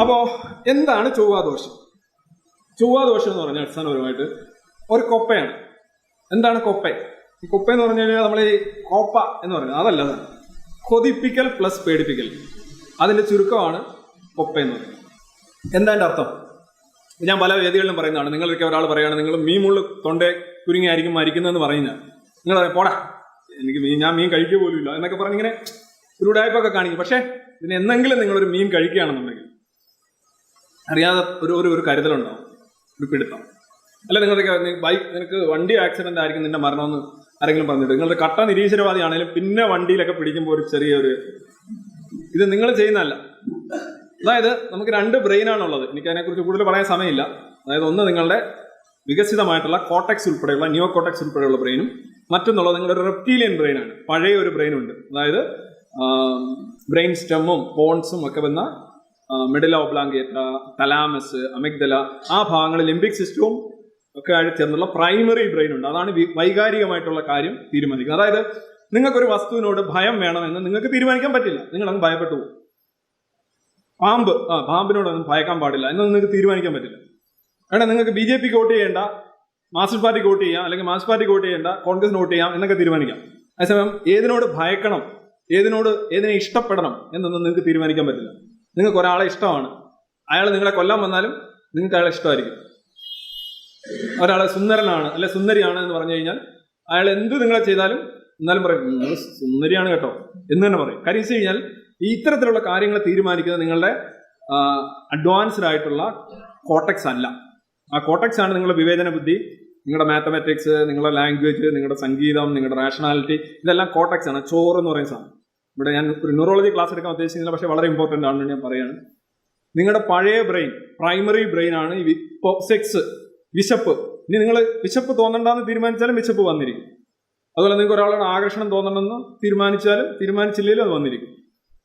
അപ്പോൾ എന്താണ് ചൊവ്വാദോഷം? ചൊവ്വാദോഷം എന്ന് പറഞ്ഞാൽ അടിസ്ഥാനപരമായിട്ട് ഒരു കൊപ്പയാണ്. എന്താണ് കൊപ്പ? ഈ കൊപ്പ എന്ന് പറഞ്ഞു കഴിഞ്ഞാൽ നമ്മൾ ഈ കോപ്പ എന്ന് പറയുന്നത്. അതല്ല അത് കൊതിപ്പിക്കൽ പ്ലസ് പേടിപ്പിക്കൽ. അതിന്റെ ചുരുക്കമാണ് കൊപ്പ എന്ന് പറയുന്നത്. എന്താ എന്റെ അർത്ഥം? ഞാൻ പല വേദികളിലും പറയുന്നതാണ്. നിങ്ങളൊക്കെ ഒരാൾ പറയുകയാണ് നിങ്ങൾ മീൻ മുള്ളു തൊണ്ട കുരുങ്ങിയായിരിക്കും മരിക്കുന്നതെന്ന് പറയുന്നത്. നിങ്ങൾ പറയാം പോടാ എനിക്ക് മീൻ ഞാൻ മീൻ കഴിക്കുക പോലും ഇല്ല എന്നൊക്കെ പറഞ്ഞിങ്ങനെ ഒരു ഉടായ്പൊക്കെ കാണിക്കും. പക്ഷേ ഇതിന് എന്തെങ്കിലും നിങ്ങളൊരു മീൻ കഴിക്കുകയാണെന്നുണ്ടെങ്കിൽ അറിയാതെ ഒരു ഒരു ഒരു കരുതലുണ്ടാവും ഒരു പിടുത്തം. അല്ല നിങ്ങളുടെ ബൈക്ക് നിനക്ക് വണ്ടി ആക്സിഡന്റ് ആയിരിക്കും നിന്റെ മരണം എന്ന് ആരെങ്കിലും പറഞ്ഞിട്ട് നിങ്ങളുടെ കട്ട നിരീശ്വരവാദിയാണെങ്കിലും പിന്നെ വണ്ടിയിലൊക്കെ പിടിക്കുമ്പോൾ ഒരു ചെറിയൊരു ഇത് നിങ്ങൾ ചെയ്യുന്നതല്ല. അതായത് നമുക്ക് രണ്ട് ബ്രെയിനാണുള്ളത്. എനിക്ക് അതിനെക്കുറിച്ച് കൂടുതൽ പറയാൻ സമയമില്ല. അതായത് ഒന്ന് നിങ്ങളുടെ വികസിതമായിട്ടുള്ള കോട്ടക്സ് ഉൾപ്പെടെയുള്ള ന്യൂ കോട്ടക്സ് ഉൾപ്പെടെയുള്ള ബ്രെയിനും മറ്റൊന്നുള്ളത് നിങ്ങളുടെ ഒരു റെപ്റ്റീലിയൻ ബ്രെയിനാണ്. പഴയ ഒരു ബ്രെയിൻ ഉണ്ട് അതായത് ബ്രെയിൻ സ്റ്റെമ്മും പോൺസും ഒക്കെ വന്ന മെഡില ഓബ്ലാങ്കേറ്റ തലാമസ് അമിഗ്ദല ആ ഭാഗങ്ങൾ ലിംബിക് സിസ്റ്റവും ഒക്കെ ആയിട്ട് ചേർന്നുള്ള പ്രൈമറി ബ്രെയിൻ ഉണ്ട്. അതാണ് വൈകാരികമായിട്ടുള്ള കാര്യം തീരുമാനിക്കുക. അതായത് നിങ്ങൾക്കൊരു വസ്തുവിനോട് ഭയം വേണമെന്ന് നിങ്ങൾക്ക് തീരുമാനിക്കാൻ പറ്റില്ല. നിങ്ങൾ അങ്ങ് ഭയപ്പെട്ടു പോകും. പാമ്പ് ആ പാമ്പിനോടൊന്നും ഭയക്കാൻ പാടില്ല എന്ന് നിങ്ങൾക്ക് തീരുമാനിക്കാൻ പറ്റില്ല. കാരണം നിങ്ങൾക്ക് ബി ജെ പിക്ക് വോട്ട് ചെയ്യേണ്ട മാർക്സിസ്റ്റ് പാർട്ടിക്ക് വോട്ട് ചെയ്യാം അല്ലെങ്കിൽ മാർക്സിസ്റ്റ് പാർട്ടിക്ക് വോട്ട് ചെയ്യേണ്ട കോൺഗ്രസിന് വോട്ട് ചെയ്യാം എന്നൊക്കെ തീരുമാനിക്കാം. അതേസമയം ഏതിനോട് ഭയക്കണം ഏതിനോട് ഏതിനെ ഇഷ്ടപ്പെടണം എന്നൊന്നും നിങ്ങൾക്ക് തീരുമാനിക്കാൻ പറ്റില്ല. നിങ്ങൾക്ക് ഒരാളെ ഇഷ്ടമാണ് അയാൾ നിങ്ങളെ കൊല്ലാൻ വന്നാലും നിങ്ങൾക്ക് അയാളെ ഇഷ്ടമായിരിക്കും. ഒരാളെ സുന്ദരനാണ് അല്ലെ സുന്ദരിയാണ് എന്ന് പറഞ്ഞു കഴിഞ്ഞാൽ അയാൾ എന്ത് നിങ്ങളെ ചെയ്താലും എന്നാലും പറയും നിങ്ങൾ സുന്ദരിയാണ് കേട്ടോ എന്ന് തന്നെ പറയും. കാര്യം വെച്ച് കഴിഞ്ഞാൽ ഈ ഇത്തരത്തിലുള്ള കാര്യങ്ങൾ തീരുമാനിക്കുന്നത് നിങ്ങളുടെ അഡ്വാൻസ്ഡ് ആയിട്ടുള്ള കോട്ടക്സ് അല്ല. ആ കോട്ടക്സ് ആണ് നിങ്ങളുടെ വിവേചന ബുദ്ധി നിങ്ങളുടെ മാത്തമാറ്റിക്സ് നിങ്ങളുടെ ലാംഗ്വേജ് നിങ്ങളുടെ സംഗീതം നിങ്ങളുടെ റാഷണാലിറ്റി ഇതെല്ലാം കോട്ടക്സ് ആണ് ചോറ് എന്ന് പറയുന്ന സാധനം. ഇവിടെ ഞാൻ ഒരു ന്യൂറോളജി ക്ലാസ് എടുക്കാൻ ഉദ്ദേശിക്കുന്നില്ല പക്ഷേ വളരെ ഇമ്പോർട്ടന്റ് ആണെന്ന് ഞാൻ പറയുകയാണ് നിങ്ങളുടെ പഴയ ബ്രെയിൻ പ്രൈമറി ബ്രെയിൻ ആണ് ഈ ഇപ്പോൾ സെക്സ് വിശപ്പ്. ഇനി നിങ്ങൾ വിശപ്പ് തോന്നണ്ടെന്ന് തീരുമാനിച്ചാലും വിശപ്പ് വന്നിരിക്കും. അതുപോലെ നിങ്ങൾക്ക് ഒരാളുടെ ആകർഷണം തോന്നണമെന്ന് തീരുമാനിച്ചാലും തീരുമാനിച്ചില്ലെങ്കിലും അത് വന്നിരിക്കും.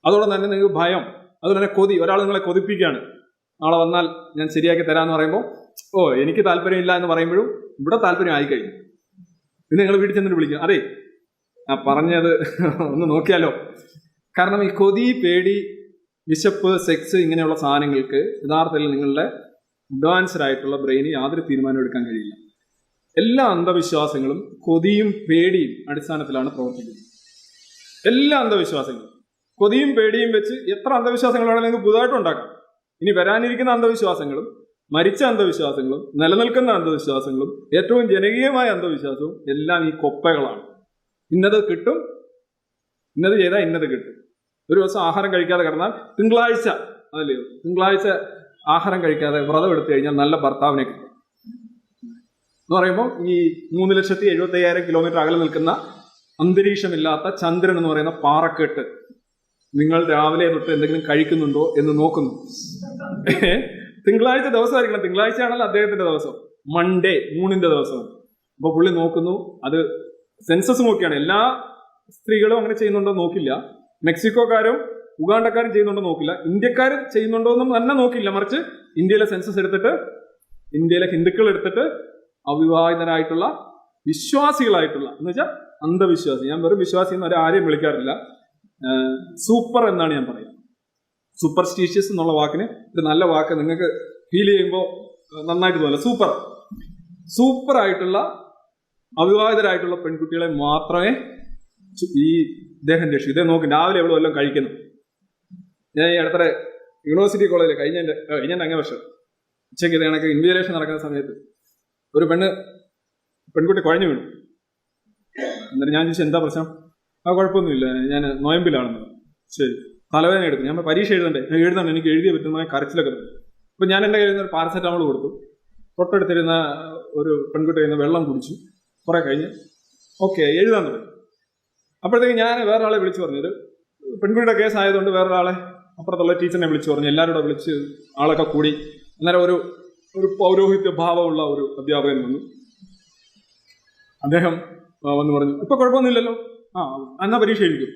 അതോടെ തന്നെ നിങ്ങൾക്ക് ഭയം അതുപോലെ തന്നെ കൊതി. ഒരാൾ നിങ്ങളെ കൊതിപ്പിക്കുകയാണ്. നാളെ വന്നാൽ ഞാൻ ശരിയാക്കി തരാമെന്ന് പറയുമ്പോൾ ഓ എനിക്ക് താല്പര്യമില്ല എന്ന് പറയുമ്പോഴും ഇവിടെ താല്പര്യം ആയിക്കഴിഞ്ഞു. പിന്നെ നിങ്ങൾ വീട്ടിൽ ചെന്നിട്ട് വിളിക്കും അതെ പറഞ്ഞത് ഒന്ന് നോക്കിയാലോ. കാരണം ഈ കൊതി പേടി വിശപ്പ് സെക്സ് ഇങ്ങനെയുള്ള സാധനങ്ങൾക്ക് യഥാർത്ഥത്തിൽ നിങ്ങളുടെ അഡ്വാൻസ്ഡ് ആയിട്ടുള്ള ബ്രെയിന് യാതൊരു തീരുമാനം എടുക്കാൻ കഴിയില്ല. എല്ലാ അന്ധവിശ്വാസങ്ങളും കൊതിയും പേടിയും അടിസ്ഥാനത്തിലാണ് പ്രവർത്തിക്കുന്നത്. എല്ലാ അന്ധവിശ്വാസങ്ങളും. കൊതിയും പേടിയും വെച്ച് എത്ര അന്ധവിശ്വാസങ്ങൾ വേണമെങ്കിൽ നിങ്ങൾക്ക് പുതുതായിട്ട് ഉണ്ടാക്കാം. ഇനി വരാനിരിക്കുന്ന അന്ധവിശ്വാസങ്ങളും മരിച്ച അന്ധവിശ്വാസങ്ങളും നിലനിൽക്കുന്ന അന്ധവിശ്വാസങ്ങളും ഏറ്റവും ജനകീയമായ അന്ധവിശ്വാസവും എല്ലാം ഈ കൊപ്പകളാണ്. ഇന്നത് കിട്ടും ഇന്നത് ചെയ്താൽ ഇന്നത് കിട്ടും. ഒരു ദിവസം ആഹാരം കഴിക്കാതെ കിടന്നാൽ തിങ്കളാഴ്ച അതല്ലേ? തിങ്കളാഴ്ച ആഹാരം കഴിക്കാതെ വ്രതം എടുത്തു കഴിഞ്ഞാൽ നല്ല ഭർത്താവിനെ കിട്ടും. എന്ന് പറയുമ്പോൾ ഈ മൂന്ന് ലക്ഷത്തി എഴുപത്തി അയ്യായിരം കിലോമീറ്റർ അകലെ നിൽക്കുന്ന അന്തരീക്ഷമില്ലാത്ത ചന്ദ്രൻ എന്ന് പറയുന്ന പാറക്കെട്ട് നിങ്ങൾ രാവിലെ തൊട്ട് എന്തെങ്കിലും കഴിക്കുന്നുണ്ടോ എന്ന് നോക്കുന്നു? തിങ്കളാഴ്ച ദിവസമായിരിക്കണം. തിങ്കളാഴ്ചയാണല്ലോ അദ്ദേഹത്തിന്റെ ദിവസം. മൺഡേ മൂണിന്റെ ദിവസം. അപ്പൊ പുള്ളി നോക്കുന്നു അത് സെൻസസ് നോക്കിയാണ് എല്ലാ സ്ത്രീകളും അങ്ങനെ ചെയ്യുന്നുണ്ടോ നോക്കില്ല. മെക്സിക്കോക്കാരും ഉഗാണ്ടക്കാരും ചെയ്യുന്നുണ്ടോ നോക്കില്ല. ഇന്ത്യക്കാർ ചെയ്യുന്നുണ്ടോ എന്നും തന്നെ നോക്കില്ല. മറിച്ച് ഇന്ത്യയിലെ സെൻസസ് എടുത്തിട്ട് ഇന്ത്യയിലെ ഹിന്ദുക്കൾ എടുത്തിട്ട് അവിവാഹിതരായിട്ടുള്ള വിശ്വാസികളായിട്ടുള്ള എന്ന് വെച്ചാൽ അന്ധവിശ്വാസി. ഞാൻ വെറും വിശ്വാസി എന്ന് ആരെയും വിളിക്കാറില്ല. സൂപ്പർ എന്നാണ് ഞാൻ പറയുന്നത്. സൂപ്പർസ്റ്റീഷ്യസ് എന്നുള്ള വാക്കിന് ഒരു നല്ല വാക്ക് നിങ്ങൾക്ക് ഫീൽ ചെയ്യുമ്പോൾ നന്നായിട്ട് തോന്നില്ല സൂപ്പർ. സൂപ്പർ ആയിട്ടുള്ള അവിവാഹിതരായിട്ടുള്ള പെൺകുട്ടികളെ മാത്രമേ ഈ ഇദ്ദേഹം രക്ഷിക്കും ഇദ്ദേഹം നോക്കി രാവിലെ എവിടെ വല്ലതും കഴിക്കുന്നു. ഞാൻ ഈ അടുത്ത യൂണിവേഴ്സിറ്റി കോളേജിൽ കഴിഞ്ഞ കഴിഞ്ഞ അങ്ങേ വർഷം ഉച്ചയ്ക്ക് കണക്ക് നടക്കുന്ന സമയത്ത് ഒരു പെണ്ണ് പെൺകുട്ടി കുഴഞ്ഞു വീണു. എന്നിട്ട് ഞാൻ ചോദിച്ചു എന്താ പ്രശ്നം? ആ കുഴപ്പമൊന്നുമില്ല. ഞാൻ നോയമ്പിലാണെന്ന്. ശരി. തലവേദന എടുക്കും ഞാൻ പരീക്ഷ എഴുതണ്ടേ? ഞാൻ എഴുതണം എനിക്ക് എഴുതിയ പറ്റുന്ന കരച്ചിലൊക്കെ അപ്പം ഞാൻ എന്റെ കയ്യിൽ നിന്ന് ഒരു പാരസെറ്റാമോൾ കൊടുത്തു. തൊട്ടടുത്തിരുന്ന ഒരു പെൺകുട്ടി വെള്ളം കുടിച്ചു. കുറെ കഴിഞ്ഞ്. ഓക്കെ എഴുതാൻ തുടങ്ങി. അപ്പോഴത്തേക്ക് ഞാൻ വേറൊരാളെ വിളിച്ചു പറഞ്ഞു. പെൺകുട്ടിയുടെ കേസ് ആയതുകൊണ്ട് വേറൊരാളെ അപ്പുറത്തുള്ള ടീച്ചറിനെ വിളിച്ചു പറഞ്ഞു. എല്ലാവരും വിളിച്ച് ആളൊക്കെ കൂടി. അന്നേരം ഒരു ഒരു പൗരോഹിത്യ ഭാവമുള്ള ഒരു അധ്യാപകൻ വന്നു. അദ്ദേഹം വന്നു പറഞ്ഞു ഇപ്പൊ കുഴപ്പമൊന്നുമില്ലല്ലോ. ആ എന്നാ പരീക്ഷ എഴുതിക്കും.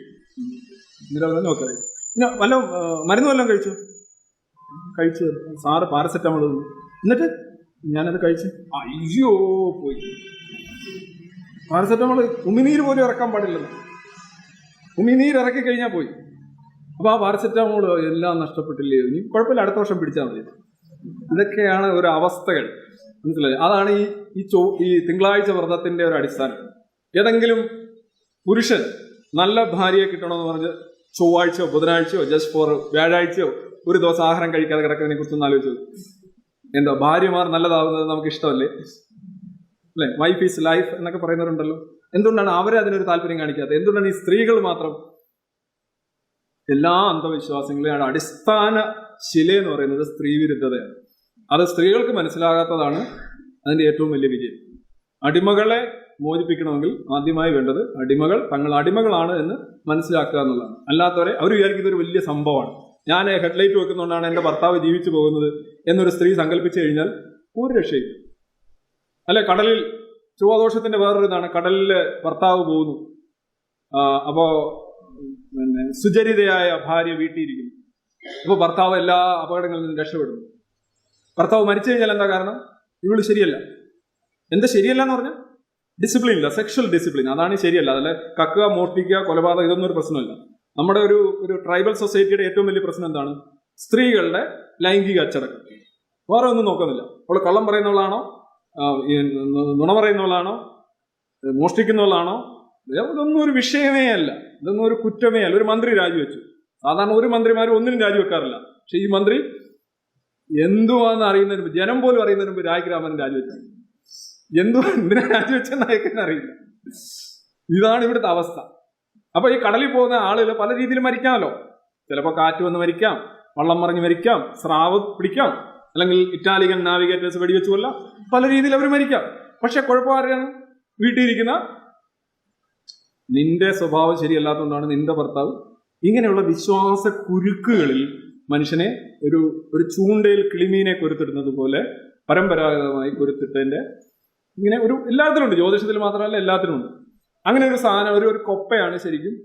എന്നിട്ട് ഓക്കെ. പിന്നെ വല്ല മരുന്ന് വല്ലതും കഴിച്ചു? കഴിച്ച് സാറ് പാരസെറ്റമോൾ എന്നിട്ട് ഞാനത് കഴിച്ച് അയ്യോ പോയി. പാരസെറ്റമോൾ ഉമിനീര് പോലും ഇറക്കാൻ പാടില്ലല്ലോ. ഉമിനീര് ഇറക്കി കഴിഞ്ഞാൽ പോയി. അപ്പോൾ ആ പാരസെറ്റമോൾ എല്ലാം നഷ്ടപ്പെട്ടില്ലേ? ഇനി കുഴപ്പമില്ല അടുത്ത വർഷം പിടിച്ചാൽ മതി. ഇതൊക്കെയാണ് ഒരു അവസ്ഥകൾ. മനസ്സിലായി? അതാണ് ഈ ഈ ചോ ഈ തിങ്കളാഴ്ച വ്രതത്തിന്റെ ഒരു അടിസ്ഥാനം. ഏതെങ്കിലും പുരുഷൻ നല്ല ഭാര്യയെ കിട്ടണമെന്ന് പറഞ്ഞ് ചൊവ്വാഴ്ചയോ ബുധനാഴ്ചയോ ജസ്റ്റ് ഫോർ വ്യാഴാഴ്ചയോ ഒരു ദിവസം ആഹാരം കഴിക്കാതെ കിടക്കുന്നതിനെ കുറിച്ചൊന്ന് ആലോചിച്ചു എന്തോ ഭാര്യമാർ നല്ലതാവുന്നത് നമുക്ക് ഇഷ്ടമല്ലേ? അല്ലെ? വൈഫ് ഈസ് ലൈഫ് എന്നൊക്കെ പറയുന്നവരുണ്ടല്ലോ. എന്തുകൊണ്ടാണ് അവരെ അതിനൊരു താല്പര്യം കാണിക്കാത്തത്? എന്തുകൊണ്ടാണ് ഈ സ്ത്രീകൾ മാത്രം? എല്ലാ അന്ധവിശ്വാസങ്ങളെയാണ് അടിസ്ഥാന ശില എന്ന് പറയുന്നത് സ്ത്രീ വിരുദ്ധതയാണ് അത് സ്ത്രീകൾക്ക് മനസ്സിലാകാത്തതാണ് അതിന്റെ ഏറ്റവും വലിയ വിജയം. അടിമകളെ മോചിപ്പിക്കണമെങ്കിൽ ആദ്യമായി വേണ്ടത് അടിമകൾ തങ്ങൾ അടിമകളാണ് എന്ന് മനസ്സിലാക്കുക എന്നുള്ളതാണ്. അല്ലാത്തവരെ അവർ വിചാരിക്കുന്ന ഒരു വലിയ സംഭവമാണ്. ഞാൻ ഹെഡ്ലൈറ്റ് വെക്കുന്നതുകൊണ്ടാണ് എന്റെ ഭർത്താവ് ജീവിച്ചു പോകുന്നത് എന്നൊരു സ്ത്രീ സങ്കല്പിച്ചു കഴിഞ്ഞാൽ ഒരു രക്ഷയില്ല. അല്ലെ കടലിൽ ചൊവ്വാദോഷത്തിന്റെ വേറൊരു ഇതാണ് കടലിൽ ഭർത്താവ് പോകുന്നു. അപ്പോ പിന്നെ സുചരിതയായ ഭാര്യ വീട്ടിയിരിക്കുന്നു. അപ്പൊ ഭർത്താവ് എല്ലാ അപകടങ്ങളിൽ നിന്നും രക്ഷപ്പെടുന്നു. ഭർത്താവ് മരിച്ചു കഴിഞ്ഞാൽ എന്താ കാരണം? ഇവൾ ശരിയല്ല. എന്താ ശരിയല്ല എന്ന് പറഞ്ഞാൽ ഡിസിപ്ലിൻ ഇല്ല സെക്ഷൽ ഡിസിപ്ലിൻ. അതാണ് ശരിയല്ല. അതല്ല കക്കുക മോഷ്ടിക്കുക കൊലപാതകം ഇതൊന്നും ഒരു പ്രശ്നമില്ല. നമ്മുടെ ഒരു ഒരു ട്രൈബൽ സൊസൈറ്റിയുടെ ഏറ്റവും വലിയ പ്രശ്നം എന്താണ്? സ്ത്രീകളുടെ ലൈംഗിക അച്ചടക്കം. വേറെ ഒന്നും നോക്കുന്നില്ല. അവൾ കള്ളം പറയുന്നവളാണോ നുണ പറയുന്നവളാണോ? മോഷ്ടിക്കുന്നവളാണോ? ഇതൊന്നും ഒരു വിഷയമേ അല്ല. ഇതൊന്നും ഒരു കുറ്റമേ അല്ല. ഒരു മന്ത്രി രാജിവെച്ചു. സാധാരണ ഒരു മന്ത്രിമാരും ഒന്നിനും രാജിവെക്കാറില്ല. പക്ഷെ ഈ മന്ത്രി എന്തുവാന്ന് അറിയുന്നതിന് ജനം പോലും അറിയുന്നതിന് മുമ്പ് രാജ്ഗ്രാമൻ രാജിവെച്ചു. എന്തു എന്തിനാ രാജിവെച്ചെന്ന് അയക്കാൻ അറിയില്ല. ഇതാണ് ഇവിടുത്തെ അവസ്ഥ. അപ്പൊ ഈ കടലിൽ പോകുന്ന ആളുകൾ പല രീതിയിൽ മരിക്കാമല്ലോ. ചിലപ്പോൾ കാറ്റ് വന്ന് മരിക്കാം വള്ളം മറിഞ്ഞ് മരിക്കാം സ്രാവ് പിടിക്കാം അല്ലെങ്കിൽ ഇറ്റാലിയൻ നാവിഗേറ്റേഴ്സ് വെടിവെച്ച് കൊല്ലാം. പല രീതിയിൽ അവർ മരിക്കാം. പക്ഷെ കുഴപ്പം ആരെയാണ് വീട്ടിലിരിക്കുന്ന നിന്റെ സ്വഭാവം ശരിയല്ലാത്തതുകൊണ്ടാണ് നിന്റെ ഭർത്താവ് ഇങ്ങനെയുള്ള വിശ്വാസ കുരുക്കുകളിൽ മനുഷ്യനെ ഒരു ഒരു ചൂണ്ടയിൽ കിളിമീനെ കൊരുത്തിടുന്നത് പോലെ പരമ്പരാഗതമായി കുരുത്തിട്ടതിന്റെ ഇങ്ങനെ ഒരു എല്ലാത്തിലും ഉണ്ട് ജ്യോതിഷത്തിൽ മാത്രമല്ല എല്ലാത്തിലും ഉണ്ട് അങ്ങനെ ഒരു സാധനം ഒരു ഒരു കൊപ്പയാണ് ശരിക്കും